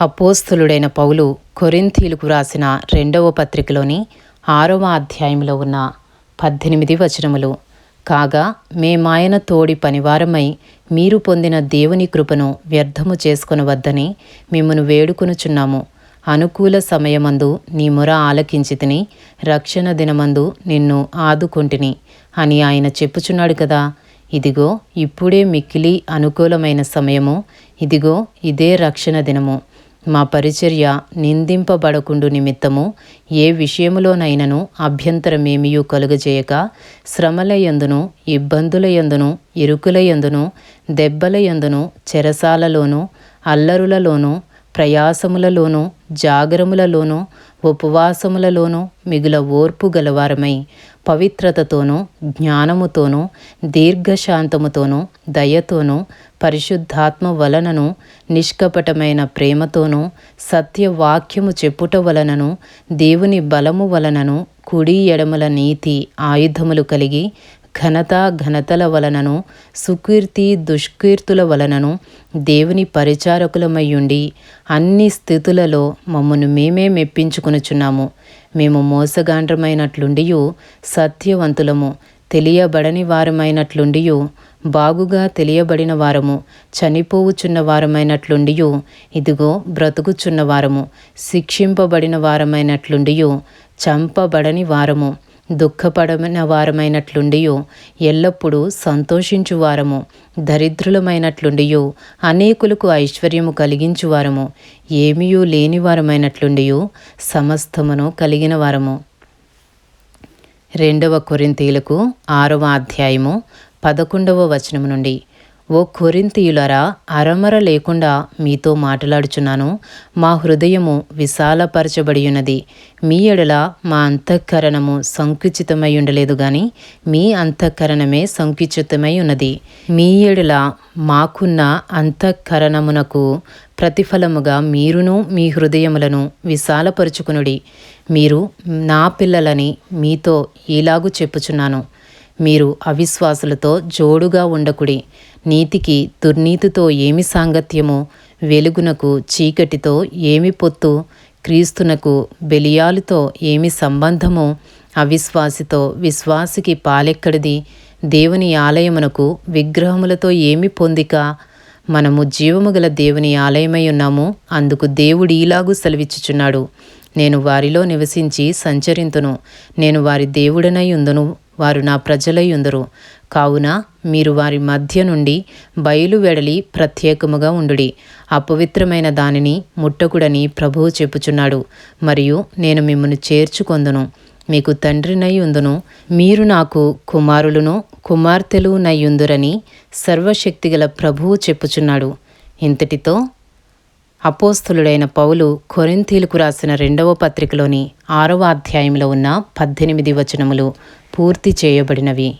అపోస్తులుడైన పౌలు కొరింథీలకు రాసిన రెండవ పత్రికలోని ఆరవ అధ్యాయంలో ఉన్న పద్దెనిమిది వచనములు. కాగా మేమాయన తోడి పనివారమై మీరు పొందిన దేవుని కృపను వ్యర్థము చేసుకొనవద్దని మిమ్మను వేడుకొనుచున్నాము. అనుకూల సమయమందు నీ మొర ఆలకించితిని రక్షణ దినమందు నిన్ను ఆదుకొంటిని అని ఆయన చెప్పుచున్నాడు కదా. ఇదిగో ఇప్పుడే మిక్కిలి అనుకూలమైన సమయము. ఇదిగో ఇదే రక్షణ దినము. మా పరిచర్య నిందింపబడకుండు నిమిత్తము ఏ విషయములోనైనను అభ్యంతరమేమియూ కలుగజేయక శ్రమలయందును ఇబ్బందులయందును ఇరుకులయందును దెబ్బలయందును చెరసాలలోనూ అల్లరులలోనూ ప్రయాసములలోనూ జాగరములలోనూ ఉపవాసములలోనూ మిగుల ఓర్పు గలవారమై పవిత్రతతోనూ జ్ఞానముతోనూ దీర్ఘశాంతముతోనూ దయతోనూ పరిశుద్ధాత్మ వలనను నిష్కపటమైన ప్రేమతోనూ సత్యవాక్యము చెప్పుట వలనను దేవుని బలము వలనను కుడి ఎడమల నీతి ఆయుధములు కలిగి ఘనత ఘనతల వలనను సుకీర్తి దుష్కీర్తుల వలనను దేవుని పరిచారకులమయ్యుండి అన్ని స్థితులలో మమ్మను మేమే మెప్పించుకొనుచున్నాము. మేము మోసగాండ్రమైనట్లుండియు సత్యవంతులము తెలియబడని వారమైనట్లుండియు బాగుగా తెలియబడిన వారము చనిపోవుచున్న వారమైనట్లుండియు ఇదిగో బ్రతుకుచున్న వారము శిక్షింపబడిన వారమైనట్లుండియు చంపబడని వారము దుఃఖపడమైన వారమైనట్లుండియో ఎల్లప్పుడూ సంతోషించు వారము దరిద్రులమైనట్లుండియో అనేకులకు ఐశ్వర్యము కలిగించు వారము ఏమీయూ లేని వారమైనట్లుండియో సమస్తమును కలిగిన వారము రెండవ కొరింతీలకు ఆరవ అధ్యాయము పదకొండవ వచనము నుండి ఓ కొరింతీయులరా అరమర లేకుండా మీతో మాట్లాడుచున్నాను. మా హృదయము విశాలపరచబడి ఉన్నది మీ ఎడల మా అంతఃకరణము సంకుచితమై ఉండలేదు గాని మీ అంతఃకరణమే సంకుచితమై ఉన్నది మీ ఎడల మాకున్న అంతఃకరణమునకు ప్రతిఫలముగా మీరును మీ హృదయములను విశాలపరుచుకునుడి. మీరు నా పిల్లలని మీతో ఇలాగు చెప్పుచున్నాను. మీరు అవిశ్వాసులతో జోడుగా ఉండకుడి. నీతికి దుర్నీతితో ఏమి సాంగత్యము? వెలుగునకు చీకటితో ఏమి పొత్తు? క్రీస్తునకు బెలియాలుతో ఏమి సంబంధము? అవిశ్వాసితో విశ్వాసికి పాలెక్కడిది? దేవుని ఆలయమునకు విగ్రహములతో ఏమి పొందిక? మనము జీవము గల దేవుని ఆలయమై ఉన్నాము అందుకు దేవుడు ఇలాగూ సెలవిచ్చుచున్నాడు. నేను వారిలో నివసించి సంచరింతును. నేను వారి దేవుడనై ఉందును వారు నా ప్రజలై ఉందరు. కావున మీరు వారి మధ్య నుండి బయలు వెడలి ప్రత్యేకముగా ఉండుడి. అపవిత్రమైన దానిని ముట్టకుడని ప్రభువు చెప్పుచున్నాడు. మరియు నేను మిమ్మల్ని చేర్చుకొందును. మీకు తండ్రినై ఉందును. మీరు నాకు కుమారులను కుమార్తెలు నయ్యుందురని సర్వశక్తిగల ప్రభువు చెప్పుచున్నాడు. ఇంతటితో అపోస్తులుడైన పౌలు కొరింథీలకు రాసిన రెండవ పత్రికలోని ఆరవ అధ్యాయంలో ఉన్న పద్దెనిమిది వచనములు పూర్తి చేయబడినవి.